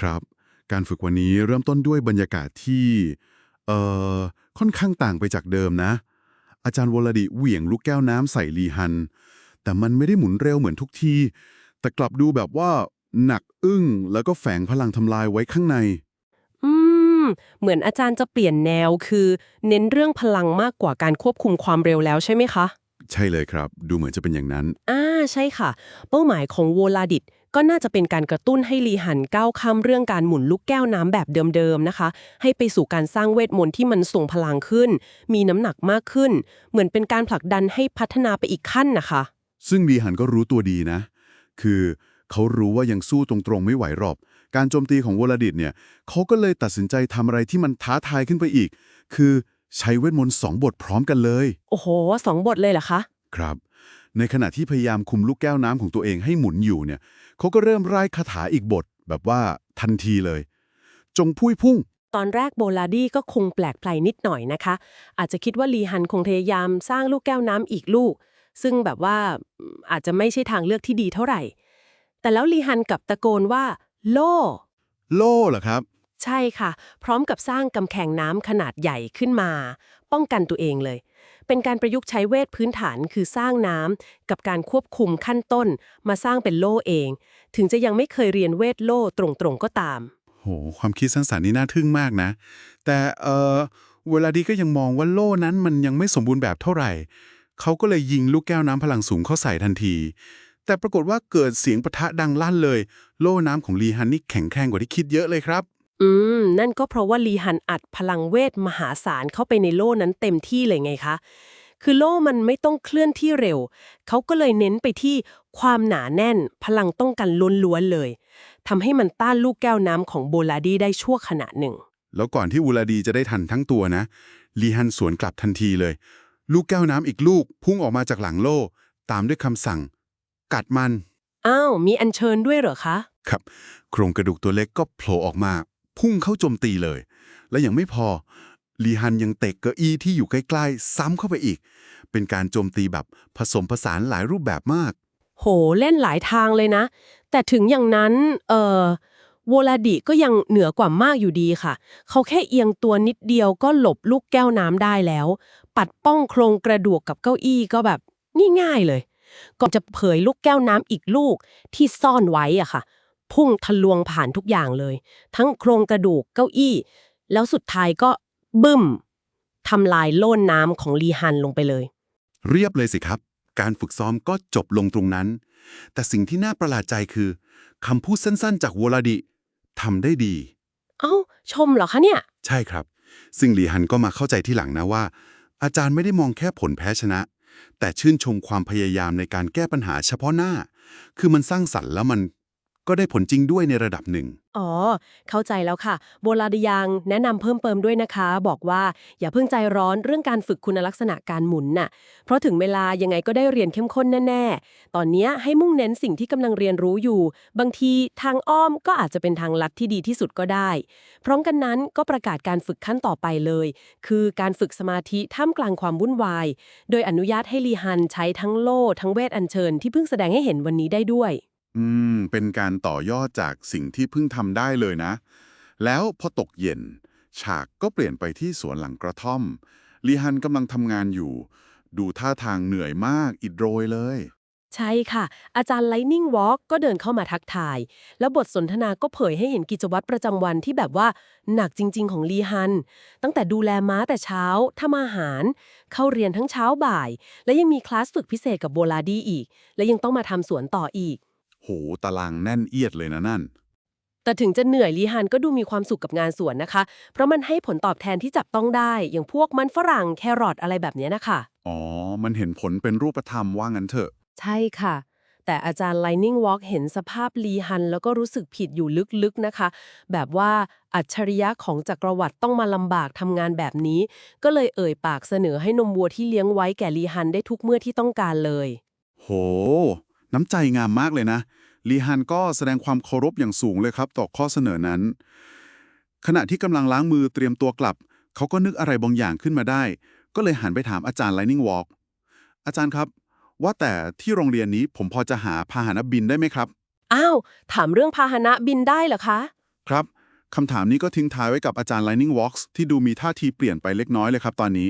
ครับ การฝึกวันนี้เริ่มต้นด้วยบรรยากาศที่เอ่อค่อนข้างต่างไปจากเดิมนะ อาจารย์วรดิเหวี่ยงลูกแก้วน้ำใส่ลีฮัน แต่มันไม่ได้หมุนเร็วเหมือนทุกที แต่กลับดูแบบว่าหนักอึ้งแล้วก็แฝงพลังทำลายไว้ข้างใน อืม เหมือนอาจารย์จะเปลี่ยนแนวคือ เน้นเรื่องพลังมากกว่าการควบคุมความเร็วแล้วใช่ไหมคะ ใช่เลยครับ ดูเหมือนจะเป็นอย่างนั้น อ่า ใช่ค่ะ เป้าหมายของโวลาดิต ก็น่าจะเป็นการกระตุ้นให้ลีหันก้าวข้ามเรื่องการหมุนลูกแก้วน้ำแบบเดิมๆนะคะ ให้ไปสู่การสร้างเวทมนต์ที่มันส่งพลังขึ้น มีน้ำหนักมากขึ้น เหมือนเป็นการผลักดันให้พัฒนาไปอีกขั้นนะคะ ซึ่งลีฮันก็รู้ตัวดีนะ คือเขารู้ว่ายังสู้ตรงๆไม่ไหวหรอกการโจมตีของวลดิตเนี่ยเขาก็เลยตัดสินใจทำอะไรที่มันท้าทายขึ้นไปอีก คือใช้เวทมนต์สองบทพร้อมกันเลย โอ้โหสองบทเลยเหรอคะ ครับ ในขณะที่พยายามคุมลูกแก้วน้ำของตัวเองให้หมุนอยู่เนี่ยเขาก็เริ่มร่ายคาถาอีกบท แบบว่าทันทีเลย จงพุ้ยพุ่ง ตอนแรกโบลาดี้ก็คงแปลกไพลนิดหน่อยนะคะ อาจจะคิดว่าลีฮันคงพยายามสร้างลูกแก้วน้ำอีกลูก ซึ่งแบบว่าอืมอาจจะไม่ใช่ทางเลือกที่ดีเท่าไหร่ แต่แล้วลีฮันกลับตะโกนว่า โล่โล่เหรอครับใช่ค่ะ พร้อมกับสร้างกำแพงน้ำขนาดใหญ่ขึ้นมา ป้องกันตัวเองเลย เป็นการประยุกต์ใช้เวทพื้นฐานคือสร้างน้ำกับการควบคุมขั้นต้น มาสร้างเป็นโล่เอง ถึงจะยังไม่เคยเรียนเวทโล่ตรงๆก็ตาม โห ความคิดสร้างสรรค์นี่น่าทึ่งมากนะ แต่เออเวลาดีก็ยังมองว่าโล่นั้นมันยังไม่สมบูรณ์แบบเท่าไหร่ เขาก็เลยยิงลูกแก้วน้ำพลังสูงเข้าใส่ทันที แต่ปรากฏว่าเกิดเสียงปะทะดังลั่นเลย โล่น้ำของลีฮันนี่แข็งแกร่งกว่าที่คิดเยอะเลยครับ อืม นั่นก็เพราะว่าลีฮันอัดพลังเวทมหาศาลเข้าไปในโล่นั้นเต็มที่เลยไงคะ คือโล่มันไม่ต้องเคลื่อนที่เร็ว เขาก็เลยเน้นไปที่ความหนาแน่น พลังต้องกันล้วนๆเลยทำให้มันต้านลูกแก้วน้ำของโบลาดีได้ชั่วขณะหนึ่ง แล้วก่อนที่วูลาดีจะได้ทันทั้งตัวนะ ลีฮันสวนกลับทันทีเลย ลูกแก้วน้ำอีกลูกพุ่งออกมาจากหลังโล่ ตามด้วยคำสั่ง กัดมัน อ้าว มีอัญเชิญด้วยเหรอคะ ครับ โครงกระดูกตัวเล็กก็โผล่ออกมา พุ่งเข้าโจมตีเลย และยังไม่พอลีฮันยังเตะเก้าอี้ที่อยู่ใกล้ๆ ซ้ำเข้าไปอีก เป็นการโจมตีแบบผสมผสานหลายรูปแบบมาก โหเล่นหลายทางเลยนะ แต่ถึงอย่างนั้นเอ่อโวลาดิก็ยังเหนือกว่ามากอยู่ดีค่ะ เขาแค่เอียงตัวนิดเดียวก็หลบลูกแก้วน้ำได้แล้ว ปัดป้องโครงกระดูกกับเก้าอี้ก็แบบง่ายๆเลย ก่อนจะเผยลูกแก้วน้ำอีกลูกที่ซ่อนไว้อะค่ะ พุ่งทะลวงผ่านทุกอย่างเลย ทั้งโครงกระดูกเก้าอี้ แล้วสุดท้ายก็บึ้มทำลายโล่นน้ำของลีฮันลงไปเลย เรียบเลยสิครับ การฝึกซ้อมก็จบลงตรงนั้น แต่สิ่งที่น่าประหลาดใจคือคำพูดสั้นๆ จากวลาดิทำได้ดี เอ้า ชมเหรอคะเนี่ย ใช่ครับ ซึ่งลีฮันก็มาเข้าใจที่หลังนะว่า อาจารย์ไม่ได้มองแค่ผลแพ้ชนะ แต่ชื่นชมความพยายามในการแก้ปัญหาเฉพาะหน้า คือมันสร้างสรรค์แล้วมัน ก็ได้ผลจริงด้วยในระดับหนึ่ง อ๋อ เข้าใจแล้วค่ะ โบราณยังแนะนำเพิ่มเติมด้วยนะคะ บอกว่าอย่าเพิ่งใจร้อนเรื่องการฝึกคุณลักษณะการหมุนน่ะ เพราะถึงเวลายังไงก็ได้เรียนเข้มข้นแน่ ๆ ตอนเนี้ยให้มุ่งเน้นสิ่งที่กำลังเรียนรู้อยู่ บางทีทางอ้อมก็อาจจะเป็นทางลัดที่ดีที่สุดก็ได้ พร้อมกันนั้นก็ประกาศการฝึกขั้นต่อไปเลย คือการฝึกสมาธิท่ามกลางความวุ่นวาย โดยอนุญาตให้ลีฮันใช้ทั้งโล่ทั้งเวทอัญเชิญที่เพิ่งแสดงให้เห็นวันนี้ได้ด้วย อืม เป็นการต่อยอดจากสิ่งที่เพิ่งทำได้เลยนะ แล้วพอตกเย็น ฉากก็เปลี่ยนไปที่สวนหลังกระท่อม ลีฮันกำลังทำงานอยู่ ดูท่าทางเหนื่อยมากอิดโรยเลย ใช่ค่ะ อาจารย์ Lightning Walk ก็เดินเข้ามาทักทาย แล้วบทสนทนาก็เผยให้เห็นกิจวัตรประจำวันที่แบบว่าหนักจริง ๆ ของลีฮัน ตั้งแต่ดูแลม้าแต่เช้าทำอาหาร เข้าเรียนทั้งเช้าบ่าย และยังมีคลาสฝึกพิเศษกับโบลาดีอีก และยังต้องมาทำสวนต่ออีก โหตารางแน่นเอียดเลยนะนั่น แต่ถึงจะเหนื่อยลีฮันก็ดูมีความสุขกับงานสวนนะคะ เพราะมันให้ผลตอบแทนที่จับต้องได้ อย่างพวกมันฝรั่งแครอทอะไรแบบเนี้ยนะคะ อ๋อ มันเห็นผลเป็นรูปธรรมว่างั้นเถอะ ใช่ค่ะ แต่อาจารย์ Lightning Walk เห็นสภาพลีฮัน แล้วก็รู้สึกผิดอยู่ลึกๆนะคะ แบบว่าอัจฉริยะของจักรวรรดิต้องมาลำบากทำงานแบบนี้ ก็เลยเอ่ยปากเสนอให้นมวัวที่เลี้ยงไว้แก่ลีฮันได้ทุกเมื่อที่ต้องการเลย โห น้ำใจงามมากเลยนะ ลีฮันก็แสดงความเคารพอย่างสูงเลยครับ ต่อข้อเสนอนั้น ขณะที่กำลังล้างมือเตรียมตัวกลับ เขาก็นึกอะไรบางอย่างขึ้นมาได้ ก็เลยหันไปถามอาจารย์ Lightning Walk อาจารย์ครับ ว่าแต่ที่โรงเรียนนี้ผมพอจะหาพาหนะบินได้ไหมครับ อ้าว ถามเรื่องพาหนะบินได้เหรอคะ ครับคำถามนี้ก็ทิ้งท้ายไว้กับอาจารย์ Lightning Walks ที่ดูมีท่าทีเปลี่ยนไปเล็กน้อยเลยครับตอนนี้